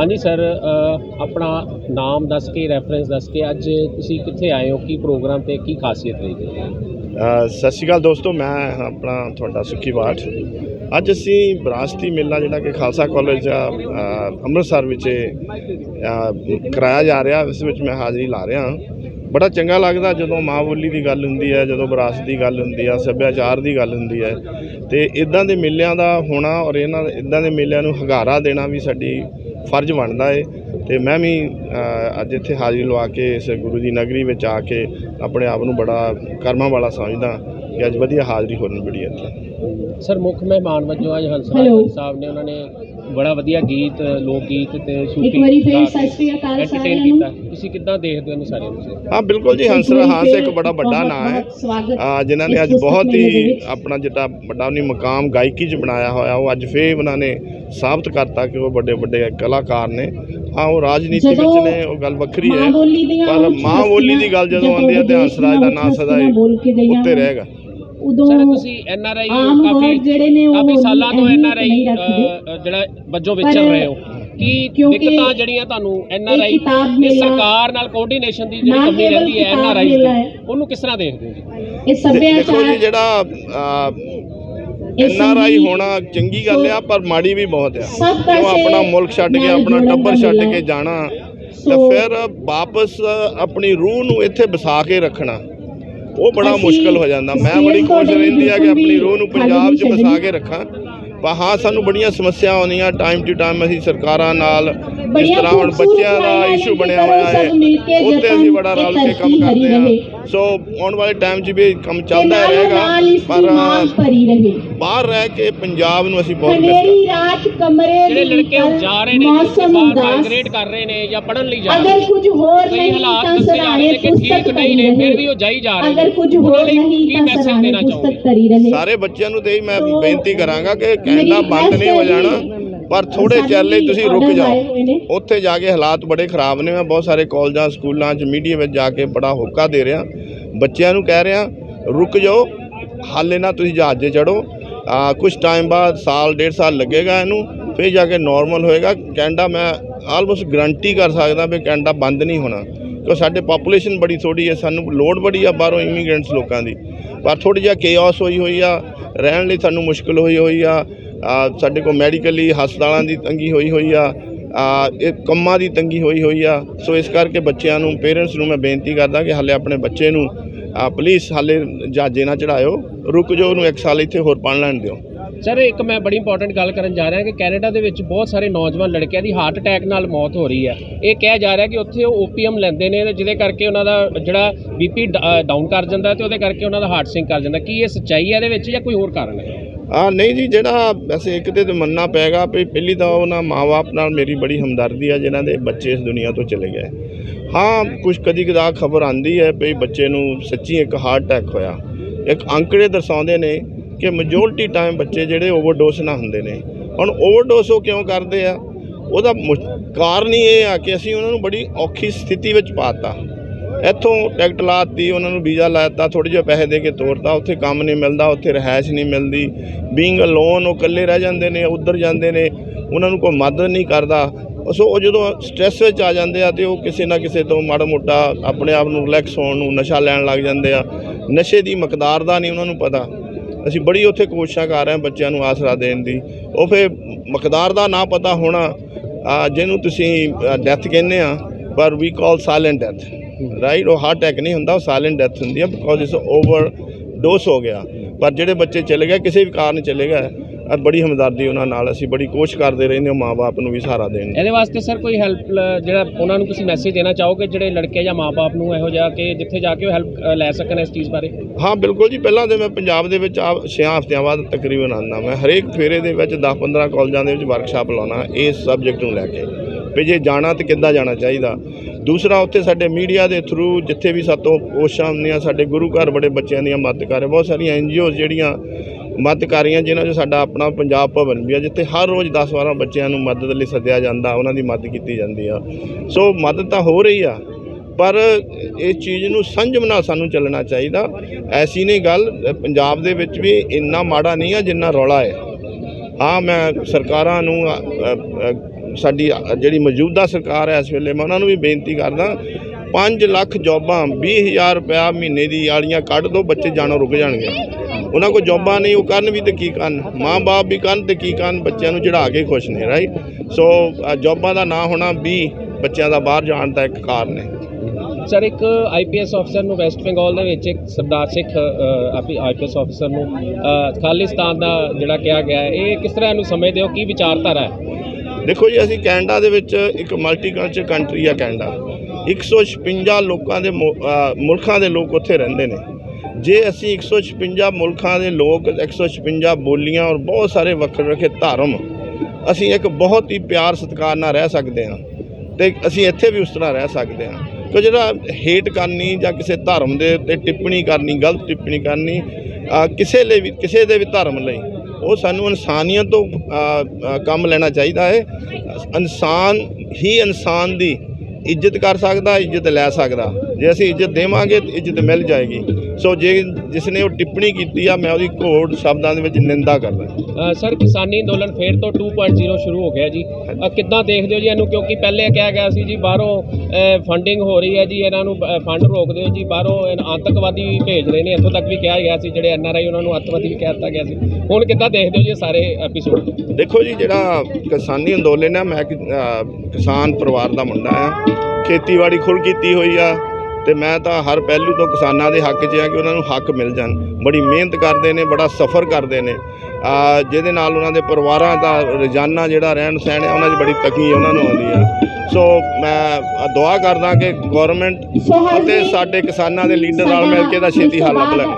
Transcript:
ਹਾਂਜੀ ਸਰ ਆਪਣਾ ਨਾਮ ਦੱਸ ਕੇ ਰੈਫਰੈਂਸ ਦੱਸ ਕੇ ਅੱਜ ਤੁਸੀਂ ਕਿੱਥੇ ਆਏ ਹੋ? ਕੀ ਪ੍ਰੋਗਰਾਮ ਤੇ ਕੀ ਖਾਸੀਅਤ ਰਹੀ? ਸਤਿ ਸ਼੍ਰੀ ਅਕਾਲ ਦੋਸਤੋ ਮੈਂ ਆਪਣਾ ਤੁਹਾਡਾ ਸੁੱਖੀ ਬਾਠ ਅੱਜ ਅਸੀਂ ਵਿਰਾਸਤੀ ਮੇਲਾ ਜਿਹੜਾ ਕਿ ਖਾਲਸਾ ਕਾਲਜ ਅ, ਅੰਮ੍ਰਿਤਸਰ ਵਿੱਚ ਕਰਾਇਆ ਜਾ ਰਿਹਾ। ਇਸ ਵਿੱਚ ਮੈਂ ਹਾਜ਼ਰੀ ਲਾ ਰਿਹਾ ਹਾਂ। ਬੜਾ ਚੰਗਾ ਲੱਗਦਾ ਜਦੋਂ ਮਾਂ ਬੋਲੀ ਦੀ ਗੱਲ ਹੁੰਦੀ ਹੈ ਜਦੋਂ ਵਿਰਾਸਤ ਦੀ ਗੱਲ ਹੁੰਦੀ ਆ ਸੱਭਿਆਚਾਰ ਦੀ ਗੱਲ ਹੁੰਦੀ ਹੈ। ਤੇ ਇਦਾਂ ਦੇ ਮੇਲਿਆਂ ਦਾ ਹੋਣਾ ਔਰ ਇਹਨਾਂ ਇਦਾਂ ਦੇ ਮੇਲਿਆਂ ਨੂੰ ਹੰਗਾਰਾ ਦੇਣਾ ਵੀ ਸਾਡੀ ਫਰਜ਼ ਬਣਦਾ ਹੈ ਤੇ ਮੈਂ ਵੀ ਅੱਜ ਇੱਥੇ ਹਾਜ਼ਰੀ ਲਵਾ ਕੇ ਇਸ ਗੁਰੂ ਦੀ ਨਗਰੀ ਵਿੱਚ ਆ ਕੇ ਆਪਣੇ ਆਪ ਨੂੰ ਬੜਾ ਕਰਮਾਂ ਵਾਲਾ ਸਮਝਦਾ ਕਿ ਅੱਜ ਵਧੀਆ ਹਾਜ਼ਰੀ ਹੋਣੀ ਬੜੀ ਇੱਥੇ ਸਰ ਮੁੱਖ ਮਹਿਮਾਨ ਵਜੋਂ ਅੱਜ ਹੰਸਰਾਜ. ਸਾਹਿਬ ਨੇ ਉਹਨਾਂ ਨੇ ਬੜਾ ਵਧੀਆ ਗੀਤ ਲੋਕ ਗੀਤ ਤੇ ਇੱਕ ਸ਼ੂਟਿੰਗ ਵਾਰੀ ਫੇਰ ਸਤਿ ਸ਼੍ਰੀ ਅਕਾਲ ਸਾਰਿਆਂ ਨੂੰ। ਤੁਸੀਂ ਕਿੱਦਾਂ ਦੇਖਦੇ ਹੋ ਸਾਰਿਆਂ ਨੂੰ? ਹਾਂ ਬਿਲਕੁਲ ਜੀ ਹੰਸਰਾ ਹਾਂਸ ਇੱਕ ਬੜਾ ਵੱਡਾ ਨਾਂ ਹੈ। ਜਿਨ੍ਹਾਂ ਨੇ ਅੱਜ ਬਹੁਤ ਹੀ ਆਪਣਾ ਜਿਹੜਾ ਵੱਡਾ ਉਹਨੀ ਮਕਾਮ ਗਾਇਕੀ 'ਚ ਬਣਾਇਆ ਹੋਇਆ। ਉਹ ਅੱਜ ਫੇਰ ਉਹਨਾਂ ਨੇ ਸਾਬਤ ਕਰਤਾ ਕਿ ਉਹ ਵੱਡੇ ਵੱਡੇ ਕਲਾਕਾਰ ਨੇ। ਹਾਂ ਉਹ ਰਾਜਨੀਤੀ ਵਿੱਚ ਨੇ ਉਹ ਗੱਲ ਵੱਖਰੀ ਹੈ। ਪਰ ਮਾਂ ਬੋਲੀ ਦੀ ਗੱਲ ਜਦੋਂ ਆਉਂਦੀ ਹੈ ਤੇ ਹੰਸਰਾਜ ਦਾ ਨਾਂ ਸਦਾ ਹੀ ਉੱਤੇ ਰਹੇਗਾ। ਉਦੋਂ ਸਰ ਤੁਸੀਂ N R I Aam coffee word ਜਿਹੜੇ ਨੇ ਉਹ ਕਾਫੀ ਸਾਲਾਂ ਤੋਂ ਐਨ ਆਰ ਆਈ ਨਹੀਂ ਰੱਖਦੇ। ਜਿਹੜਾ ਵਜੋਂ ਵਿਚਰ ਪਰ ਰਹੇ ਹੋ ਕੀ ਕਿਉਂਕਿ ਦਿੱਕਤਾਂ ਜਿਹੜੀਆਂ ਤੁਹਾਨੂੰ ਐਨ ਆਰ ਇਹ ਆਈ ਕਿਤਾਬ ਮੇਲਾ ਸਰਕਾਰ ਨਾਲ ਕੋਆਰਡੀਨੇਸ਼ਨ ਦੀ ਜਿਹੜੀ ਨਾ ਕਮੀ ਕੇਵਲ ਰਹਿੰਦੀ ਹੈ ਐਨ ਆਰ ਕਿਤਾਬ ਆਈ ਮੇਲਾ ਹੈ। ਉਹਨੂੰ ਕਿਸ ਤਰ੍ਹਾਂ ਦੇਖਦੇ ਹੋ ਜੀ ਇਹ ਦੇਖੋ ਸੱਭਿਆਚਾਰ ਜੀ ਜਿਹੜਾ ਐਨ ਆਰ ਆਈ ਹੋਣਾ ਚੰਗੀ ਗੱਲ ਆ ਪਰ ਮਾੜੀ ਵੀ ਬਹੁਤ ਆ ਪਾਸੇ ਆਪਣਾ ਮੁਲਕ ਛੱਡ ਕੇ ਆਪਣਾ ਟੱਬਰ ਛੱਡ। ਕੇ ਜਾਣਾ ਤੇ ਫਿਰ ਵਾਪਸ ਆਪਣੀ ਰੂਹ ਨੂੰ ਇੱਥੇ ਵਸਾ ਕੇ ਰੱਖਣਾ ਉਹ ਬੜਾ ਮੁਸ਼ਕਲ ਹੋ ਜਾਂਦਾ ਮੈਂ ਬੜੀ ਕੋਸ਼ਿਸ਼ ਰਹਿੰਦੀ ਆ ਕਿ ਆਪਣੀ ਰੂਹ ਨੂੰ ਪੰਜਾਬ 'ਚ ਛੱਡਣੀ। ਕੇ ਰੱਖਾਂ ਪਰ ਹਾਂ ਸਾਨੂੰ ਬੜੀਆਂ ਸਮੱਸਿਆ ਆਉਂਦੀਆਂ ਟਾਈਮ ਟੂ ਟਾਈਮ ਅਸੀਂ ਸਰਕਾਰਾਂ ਨਾਲ ਜਿਸ ਤਰ੍ਹਾਂ ਹੁਣ ਬੱਚਿਆਂ ਦਾ ਇਸ਼ੂ ਬਣਿਆ ਹੋਇਆ ਹੈ ਉੱਤੇ ਅਸੀਂ ਬੜਾ ਰਲ ਕੇ ਕੰਮ ਕਰਦੇ ਹਾਂ। ਸੋ ਆਉਣ ਵਾਲੇ ਟਾਈਮ 'ਚ ਵੀ ਕੰਮ ਚੱਲਦਾ ਰਹੇਗਾ ਪਰ ਬਾਹਰ ਰਹਿ ਕੇ ਪੰਜਾਬ ਨੂੰ ਅਸੀਂ ਬਹੁਤ ਮਿਸ ਹਨੇਰੀ ਰਾਤ ਕਮਰੇ ਜਿਹੜੇ ਦੀ ਲੜਕੇ ਨਿਕਲ, ਜਾ ਰਹੇ ਨੇ ਮੌਸਮ ਬਾਹਰ ਉਦਾਸ। ਮਾਈਗ੍ਰੇਟ ਕਰ ਰਹੇ ਨੇ ਜਾਂ ਪੜਨ ਲਈ ਜਾ ਰਹੇ ਅਗਰ ਨੇ ਕੁਝ ਹੋਰ ਕਈ ਨਹੀਂ ਹਾਲਾਤ ਤਾਂ ਦੱਸੇ ਜਾ ਰਹੇ ਸਰਾਣੇ ਨੇ ਕਿ ਠੀਕ ਪੁਸਤਕ ਨਹੀਂ ਨੇ ਕਰੀ ਫਿਰ ਰਹੇ ਵੀ ਉਹ ਜਾਈ ਜਾ ਰਹੇ ਨੇ। ਅਗਰ ਕੁਝ ਉਹਨਾਂ ਹੋਰ ਲਈ ਨਹੀਂ ਕੀ ਤਾਂ ਮੈਸੇਜ ਸਰਾਣੇ ਦੇਣਾ ਪੁਸਤਕ ਚਾਹੋਗੇ? ਕਰੀ ਰਹੇ। ਸਾਰੇ ਬੱਚਿਆਂ ਨੂੰ ਤੇ ਹੀ ਮੈਂ ਬੇਨਤੀ ਕਰਾਂਗਾ ਕਿ ਕਹਿੰਦਾ ਬੰਦ ਨਹੀਂ ਹੋ ਜਾਣਾ ਪਰ ਥੋੜੇ ਚਿਰ ਲਈ ਤੁਸੀਂ ਰੁਕ ਜਾਓ। ਉੱਥੇ ਜਾ ਕੇ ਹਾਲਾਤ ਬੜੇ ਖਰਾਬ ਨੇ। ਮੈਂ ਬਹੁਤ ਸਾਰੇ ਕਾਲਜਾਂ ਸਕੂਲਾਂ 'ਚ ਮੀਡੀਆ ਵਿੱਚ ਜਾ ਕੇ ਬੜਾ ਹੋਕਾ ਦੇ ਰਿਹਾ। ਬੱਚਿਆਂ ਨੂੰ ਕਹਿ ਰਿਹਾ ਰੁਕ ਜਾਓ ਹਾਲੇ ਨਾ ਤੁਸੀਂ ਜਹਾਜ਼ 'ਤੇ ਚੜੋ ਕੁਝ ਟਾਈਮ ਬਾਅਦ ਸਾਲ ਡੇਢ ਸਾਲ ਲੱਗੇਗਾ ਇਹਨੂੰ ਫਿਰ ਜਾ ਕੇ ਨਾਰਮਲ ਹੋਏਗਾ। ਕੈਨੇਡਾ ਮੈਂ ਆਲਮੋਸਟ ਗਰੰਟੀ ਕਰ ਸਕਦਾ ਵੀ ਕੈਨੇਡਾ ਬੰਦ ਨਹੀਂ ਹੋਣਾ। ਕਿਉਂ ਸਾਡੇ ਪਾਪੂਲੇਸ਼ਨ ਬੜੀ ਥੋੜੀ ਹੈ ਸਾਨੂੰ ਲੋੜ ਬੜੀ ਆ ਬਾਹਰੋਂ ਇਮੀਗ੍ਰੈਂਟਸ ਲੋਕਾਂ ਦੀ। ਪਰ ਥੋੜੀ ਜਿਹਾ ਕੇਓਸ ਹੋਈ ਹੋਈ ਆ ਰਹਿਣ ਲਈ ਸਾਨੂੰ ਮੁਸ਼ਕਲ ਹੋਈ ਹੋਈ ਆ। ਸਾਡੇ ਕੋਲ ਮੈਡੀਕਲੀ ਹਸਪਤਾਲਾਂ ਦੀ ਤੰਗੀ ਹੋਈ ਹੋਈ ਆ। ਆ, ਇਹ ਕੰਮਾਂ ਦੀ ਤੰਗੀ ਹੋਈ ਹੋਈ ਆ। ਸੋ ਇਸ ਕਰਕੇ ਬੱਚਿਆਂ ਨੂੰ ਪੇਰੈਂਟਸ ਨੂੰ ਮੈਂ ਬੇਨਤੀ ਕਰਦਾ ਕਿ ਹਾਲੇ ਆਪਣੇ ਬੱਚੇ ਨੂੰ ਆ ਪਲੀਜ਼ ਹਾਲੇ ਜਹਾਜ਼ੇ ਨਾ ਚੜਾਇਓ ਰੁਕ ਜਾਓ ਉਹਨੂੰ ਇੱਕ ਸਾਲ ਇੱਥੇ ਹੋਰ ਪੜ੍ਹ ਲੈਣ ਦਿਓ। ਸਰ ਇੱਕ ਮੈਂ ਬੜੀ ਇੰਪੋਰਟੈਂਟ ਗੱਲ ਕਰਨ ਜਾ ਰਿਹਾ ਕਿ ਕੈਨੇਡਾ ਦੇ ਵਿੱਚ ਬਹੁਤ ਸਾਰੇ ਨੌਜਵਾਨ ਲੜਕਿਆਂ ਦੀ ਹਾਰਟ ਅਟੈਕ ਨਾਲ ਮੌਤ ਹੋ ਰਹੀ ਹੈ। ਇਹ ਕਿਹਾ ਜਾ ਰਿਹਾ ਕਿ ਉੱਥੇ ਉਹ ਓਪੀਐਮ ਲੈਂਦੇ ਨੇ ਜਿਹਦੇ ਕਰਕੇ ਉਹਨਾਂ ਦਾ ਜਿਹੜਾ ਬੀਪੀ ਡਾਊਨ ਕਰ ਜਾਂਦਾ ਤੇ ਉਹਦੇ ਕਰਕੇ ਉਹਨਾਂ ਦਾ ਹਾਰਟ ਸਿੰਕ ਕਰ ਜਾਂਦਾ। ਕੀ ਇਹ ਸੱਚਾਈ ਹੈ ਇਹਦੇ ਵਿੱਚ ਜਾਂ ਕੋਈ ਹੋਰ ਕਾਰਨ ਹੈ? ਆ ਨਹੀਂ ਜੀ ਜਿਹੜਾ ਵੈਸੇ ਇੱਕ ਤੇ ਮੰਨਣਾ ਪਏਗਾ ਵੀ ਪਹਿਲੀ ਤਾਂ ਉਹਨਾਂ ਮਾਂ-ਬਾਪ ਨਾਲ ਮੇਰੀ ਬੜੀ ਹਮਦਰਦੀ ਆ ਜਿਨ੍ਹਾਂ ਦੇ ਬੱਚੇ ਇਸ ਦੁਨੀਆ ਤੋਂ ਚਲੇ ਗਏ। ਹਾਂ ਕੁਝ ਕਦੀ ਕਦਾ ਖਬਰ ਆਂਦੀ ਹੈ ਵੀ ਬੱਚੇ ਨੂੰ ਸੱਚੀ ਇੱਕ ਹਾਰਟ ਅਟੈਕ ਹੋਇਆ। ਇੱਕ ਅੰਕੜੇ ਦਰਸਾਉਂਦੇ ਨੇ ਕਿ ਮੈਜੋਰਟੀ ਟਾਈਮ ਬੱਚੇ ਜਿਹੜੇ ਓਵਰਡੋਸ ਨਾ ਹੁੰਦੇ ਨੇ। ਹੁਣ ਓਵਰਡੋਸ ਉਹ ਕਿਉਂ ਕਰਦੇ ਆ? ਉਹਦਾ ਕਾਰਨ ਹੀ ਇਹ ਆ ਕਿ ਅਸੀਂ ਉਹਨਾਂ ਨੂੰ ਬੜੀ ਔਖੀ ਸਥਿਤੀ ਵਿੱਚ ਪਾਤਾ। ਇੱਥੋਂ ਟਿਕਟ ਲਾਤੀ, ਉਹਨਾਂ ਨੂੰ ਵੀਜ਼ਾ ਲਾਤਾ ਥੋੜੇ ਜਿਹਾ ਪੈਸੇ ਦੇ ਕੇ ਤੋਰਤਾ, ਉੱਥੇ ਕੰਮ ਨਹੀਂ ਮਿਲਦਾ, ਉੱਥੇ ਰਹਿائش ਨਹੀਂ ਮਿਲਦੀ। ਬੀਇੰਗ ਅਲੋਨ ਉਹ ਇਕੱਲੇ ਰਹਿ ਜਾਂਦੇ ਨੇ, ਉੱਧਰ ਜਾਂਦੇ ਨੇ। ਉਹਨਾਂ ਨੂੰ ਕੋਈ ਮਦਦ ਨਹੀਂ ਕਰਦਾ। ਸੋ ਉਹ ਜਦੋਂ ਸਟ੍ਰੈਸ ਵਿੱਚ ਆ ਜਾਂਦੇ ਆ ਤੇ ਉਹ ਕਿਸੇ ਨਾ ਕਿਸੇ ਤੋਂ ਮਾੜਾ ਮੋਟਾ ਆਪਣੇ ਆਪ ਨੂੰ ਰਿਲੈਕਸ ਹੋਣ ਨੂੰ ਨਸ਼ਾ ਲੈਣ ਲੱਗ ਜਾਂਦੇ ਆ। ਨਸ਼ੇ ਦੀ ਮਕਦਾਰ ਦਾ ਨਹੀਂ ਉਹਨਾਂ ਨੂੰ ਪਤਾ। ਅਸੀਂ ਬੜੀ ਉੱਥੇ ਕੋਸ਼ਿਸ਼ਾਂ ਕਰ ਰਹੇ ਹਾਂ ਬੱਚਿਆਂ ਨੂੰ ਆਸਰਾ ਦੇਣ ਦੀ। ਉਹ ਫਿਰ ਮਕਦਾਰ ਦਾ ਨਾ ਪਤਾ ਹੋਣਾ ਜਿਹਨੂੰ ਤੁਸੀਂ ਡੈਥ ਕਹਿੰਦੇ ਆ, ਪਰ ਵੀ ਕਾਲ ਸਾਇਲੈਂਟ ਡੈਥ ਰਾਈਟ ਉਹ ਹਾਰਟ ਅਟੈਕ ਨਹੀਂ ਹੁੰਦਾ, ਉਹ ਸਾਇਲੈਂਟ ਡੈਥ ਹੁੰਦੀ ਹੈ ਬਿਕੋਜ਼ ਇਸ ਓਵਰ ਡੋਸ ਹੋ ਗਿਆ। ਪਰ ਜਿਹੜੇ ਬੱਚੇ ਚਲੇ ਗਏ, ਕਿਸੇ ਵੀ ਕਾਰਨ ਚਲੇ ਗਏ ਅ, ਬੜੀ ਹਮਦਰਦੀ ਉਹਨਾਂ ਨਾਲ ਅਸੀਂ ਬੜੀ ਕੋਸ਼ਿਸ਼ ਕਰਦੇ ਰਹਿੰਦੇ ਹਾਂ ਮਾਪੇ ਨੂੰ ਵੀ ਸਹਾਰਾ ਦੇਣ ਦੀ। ਇਹਦੇ ਵਾਸਤੇ ਸਰ ਕੋਈ ਹੈਲਪ ਜਿਹੜਾ ਉਹਨਾਂ ਨੂੰ ਤੁਸੀਂ ਮੈਸੇਜ ਦੇਣਾ ਚਾਹੋਗੇ ਜਿਹੜੇ ਲੜਕੇ ਜਾਂ ਮਾਪੇ ਨੂੰ ਇਹੋ ਜਿਹਾ ਕਿ ਜਿੱਥੇ ਜਾ ਕੇ ਉਹ ਹੈਲਪ ਲੈ ਸਕਣ ਇਸ ਚੀਜ਼ ਬਾਰੇ? ਹਾਂ ਬਿਲਕੁਲ ਜੀ। ਪਹਿਲਾਂ ਤੇ ਮੈਂ ਪੰਜਾਬ ਦੇ ਵਿੱਚ ਆ 6 ਹਫ਼ਤਿਆਂ ਬਾਅਦ ਤਕਰੀਬਨ ਆਉਂਦਾ ਮੈਂ। ਹਰੇਕ ਫੇਰੇ ਦੇ ਵਿੱਚ 10-15 ਕਾਲਜਾਂ ਦੇ ਵਿੱਚ ਵਰਕਸ਼ਾਪ ਲਾਉਣਾ ਇਸ ਸਬਜੈਕਟ ਨੂੰ ਲੈ ਕੇ। ਵੀ ਜੇ ਜਾਣਾ ਤੇ ਕਿੱਦਾਂ ਜਾਣਾ ਚਾਹੀਦਾ? ਦੂਸਰਾ ਉੱਥੇ ਸਾਡੇ ਮੀਡੀਆ ਦੇ ਥਰੂ ਜਿੱਥੇ ਵੀ ਸਾਤੋਂ ਕੋਸ਼ਾਂ ਹੁੰਦੀਆਂ ਸਾਡੇ ਗੁਰੂ ਘਰ ਬੜੇ ਬੱਚਿਆਂ ਦੀਆਂ ਮਦਦ ਕਰ ਰਹੇ। ਬਹੁਤ ਸਾਰੀਆਂ ਐਨਜੀਓਜ਼ ਜਿਹੜੀਆਂ ਮਦਦ ਕਰ ਰਹੀਆਂ ਜਿਨ੍ਹਾਂ 'ਚ ਸਾਡਾ ਆਪਣਾ ਪੰਜਾਬ ਭਵਨ ਵੀ ਆ, ਜਿੱਥੇ ਹਰ ਰੋਜ਼ 10-12 ਬੱਚਿਆਂ ਨੂੰ ਮਦਦ ਲਈ ਸੱਦਿਆ ਜਾਂਦਾ, ਉਹਨਾਂ ਦੀ ਮਦਦ ਕੀਤੀ ਜਾਂਦੀ ਆ। ਸੋ ਮਦਦ ਤਾਂ ਹੋ ਰਹੀ ਆ, ਪਰ ਇਹ ਚੀਜ਼ ਨੂੰ ਸੰਜਮ ਨਾਲ ਸਾਨੂੰ ਚੱਲਣਾ ਚਾਹੀਦਾ। ਐਸੀ ਨਹੀਂ ਗੱਲ, ਪੰਜਾਬ ਦੇ ਵਿੱਚ ਵੀ ਇੰਨਾ ਮਾੜਾ ਨਹੀਂ ਆ ਜਿੰਨਾ ਰੌਲਾ ਹੈ। ਹਾਂ, ਮੈਂ ਸਰਕਾਰਾਂ ਨੂੰ ਸਾਡੀ ਜਿਹੜੀ ਮੌਜੂਦਾ ਸਰਕਾਰ ਹੈ, ਇਸ ਵੇਲੇ ਮੈਂ ਉਹਨਾਂ ਨੂੰ ਵੀ ਬੇਨਤੀ ਕਰਦਾ 5 ਲੱਖ ਜੌਬਾਂ 20000 ਰੁਪਇਆ ਮਹੀਨੇ ਦੀ ਵਾਲੀਆਂ ਕੱਢ ਦੋ, ਬੱਚੇ ਜਾਣੋਂ ਰੁਕ ਜਾਣਗੇ। ਉਹਨਾਂ ਕੋਲ ਜੌਬਾਂ ਨਹੀਂ ਉਹ ਕਰਨ ਵੀ ਤੇ ਕੀ ਕਰਨ? ਮਾਂ-ਬਾਪ ਵੀ ਕਰਨ ਤੇ ਕੀ ਕਰਨ? ਬੱਚਿਆਂ ਨੂੰ ਚੜਾ ਕੇ ਖੁਸ਼ ਨੇ ਰਾਈਟ ਸੋ ਜੌਬਾਂ ਦਾ ਨਾ ਹੋਣਾ ਵੀ ਬੱਚਿਆਂ ਦਾ ਬਾਹਰ ਜਾਣ ਦਾ ਇੱਕ ਕਾਰਨ ਹੈ। ਸਰ ਇੱਕ ਆਈਪੀਐਸ ਅਫਸਰ ਨੂੰ ਵੈਸਟ ਬੰਗਾਲ ਦੇ ਵਿੱਚ ਇੱਕ ਸਰਦਾਰ ਸਿੱਖ ਆਈਪੀਐਸ ਅਫਸਰ ਨੂੰ ਖਾਲਿਸਤਾਨ ਦਾ ਜਿਹੜਾ ਕਿਹਾ ਗਿਆ ਹੈ ਇਹ ਕਿਸ ਤਰ੍ਹਾਂ ਇਹਨੂੰ ਸਮਝਦੇ ਹੋ? ਕੀ ਵਿਚਾਰਧਾਰਾ ਹੈ? ਦੇਖੋ ਜੀ ਅਸੀਂ ਕੈਨੇਡਾ ਦੇ ਵਿੱਚ ਇੱਕ ਮਲਟੀਕਲਚਰ ਕੰਟਰੀ ਆ ਕੈਨੇਡਾ। 156 ਲੋਕਾਂ ਦੇ ਮੁਲਕਾਂ ਦੇ ਲੋਕ ਉੱਥੇ ਰਹਿੰਦੇ ਨੇ। ਜੇ ਅਸੀਂ 156 ਮੁਲਕਾਂ ਦੇ ਲੋਕ 156 ਬੋਲੀਆਂ ਔਰ ਬਹੁਤ ਸਾਰੇ ਵੱਖਰੇ ਵੱਖਰੇ ਧਰਮ, ਅਸੀਂ ਇੱਕ ਬਹੁਤ ਹੀ ਪਿਆਰ ਸਤਿਕਾਰ ਨਾਲ ਰਹਿ ਸਕਦੇ ਹਾਂ ਤੇ ਅਸੀਂ ਇੱਥੇ ਵੀ ਉਸ ਤਰ੍ਹਾਂ ਰਹਿ ਸਕਦੇ ਹਾਂ। ਕਿ ਜਿਹੜਾ ਹੇਟ ਕਰਨੀ ਜਾਂ ਕਿਸੇ ਧਰਮ ਦੇ ਉੱਤੇ ਟਿੱਪਣੀ ਕਰਨੀ, ਗਲਤ ਟਿੱਪਣੀ ਕਰਨੀ ਕਿਸੇ ਲਈ ਵੀ, ਕਿਸੇ ਦੇ ਵੀ ਧਰਮ ਲਈ, ਉਹ ਸਾਨੂੰ ਇਨਸਾਨੀਅਤ ਤੋਂ ਕੰਮ ਲੈਣਾ ਚਾਹੀਦਾ ਹੈ। ਇਨਸਾਨ ਹੀ ਇਨਸਾਨ ਦੀ ਇੱਜ਼ਤ ਕਰ ਸਕਦਾ, ਇੱਜ਼ਤ ਲੈ ਸਕਦਾ। ਜੇ ਅਸੀਂ ਇੱਜ਼ਤ ਦੇਵਾਂਗੇ ਤਾਂ ਇੱਜ਼ਤ ਮਿਲ ਜਾਏਗੀ। ਸੋ ਜੇ ਜਿਸ ਨੇ ਉਹ ਟਿੱਪਣੀ ਕੀਤੀ ਆ ਮੈਂ ਉਹਦੀ ਘੋੜ ਸ਼ਬਦਾਂ ਦੇ ਵਿੱਚ ਨਿੰਦਾ ਕਰਦਾ ਸਰ ਕਿਸਾਨੀ ਅੰਦੋਲਨ ਫੇਰ ਤੋਂ 2.0 ਸ਼ੁਰੂ ਹੋ ਗਿਆ ਜੀ। ਕਿੱਦਾਂ ਦੇਖਦੇ ਹੋ ਜੀ ਇਹਨੂੰ? ਕਿਉਂਕਿ ਪਹਿਲੇ ਕਿਹਾ ਗਿਆ ਸੀ ਜੀ ਬਾਹਰੋਂ ਫੰਡਿੰਗ ਹੋ ਰਹੀ ਹੈ ਜੀ ਇਹਨਾਂ ਨੂੰ ਫੰਡ ਰੋਕ ਦਿਓ ਜੀ ਬਾਹਰੋਂ ਆਤੰਕਵਾਦੀ ਭੇਜ ਰਹੇ ਨੇ। ਇੱਥੋਂ ਤੱਕ ਵੀ ਕਿਹਾ ਗਿਆ ਸੀ ਜਿਹੜੇ ਐਨਆਰਆਈ ਉਹਨਾਂ ਨੂੰ ਅੱਤਵਾਦੀ ਵੀ ਕਹਿ ਦਿੱਤਾ ਗਿਆ ਸੀ। ਹੁਣ ਕਿੱਦਾਂ ਦੇਖਦੇ ਹੋ ਜੀ ਸਾਰੇ ਐਪੀਸੋਡ ਦੇਖੋ ਜੀ ਜਿਹੜਾ ਕਿਸਾਨੀ ਅੰਦੋਲਨ ਹੈ ਮੈਂ ਕਿਸਾਨ ਪਰਿਵਾਰ ਦਾ ਮੁੰਡਾ ਆ। ਖੇਤੀਬਾੜੀ ਖੁਦ ਕੀਤੀ ਹੋਈ ਆ। ਤੇ ਮੈਂ ਤਾਂ ਹਰ ਪਹਿਲੂ ਤੋਂ ਕਿਸਾਨਾਂ ਦੇ ਹੱਕ 'ਚ ਆ ਕਿ ਉਹਨਾਂ ਨੂੰ ਹੱਕ ਮਿਲ ਜਾਣ। ਬੜੀ ਮਿਹਨਤ ਕਰਦੇ ਨੇ ਬੜਾ ਸਫ਼ਰ ਕਰਦੇ ਨੇ। ਆ ਜਿਹਦੇ ਨਾਲ ਉਹਨਾਂ ਦੇ ਪਰਿਵਾਰਾਂ ਦਾ ਰੋਜ਼ਾਨਾ ਜਿਹੜਾ ਰਹਿਣ ਸਹਿਣ ਹੈ ਉਹਨਾਂ 'ਚ ਬੜੀ ਤਕੀ ਉਹਨਾਂ ਨੂੰ ਆਉਂਦੀ ਆ ਸੋ ਮੈਂ ਦੁਆ ਕਰਦਾ ਕਿ ਗਵਰਨਮੈਂਟ ਅਤੇ ਸਾਡੇ ਕਿਸਾਨਾਂ ਦੇ ਲੀਡਰ ਨਾਲ ਮਿਲ ਕੇ ਇਹਦਾ ਛੇਤੀ ਹੱਲ ਲੱਭ ਲੈਣ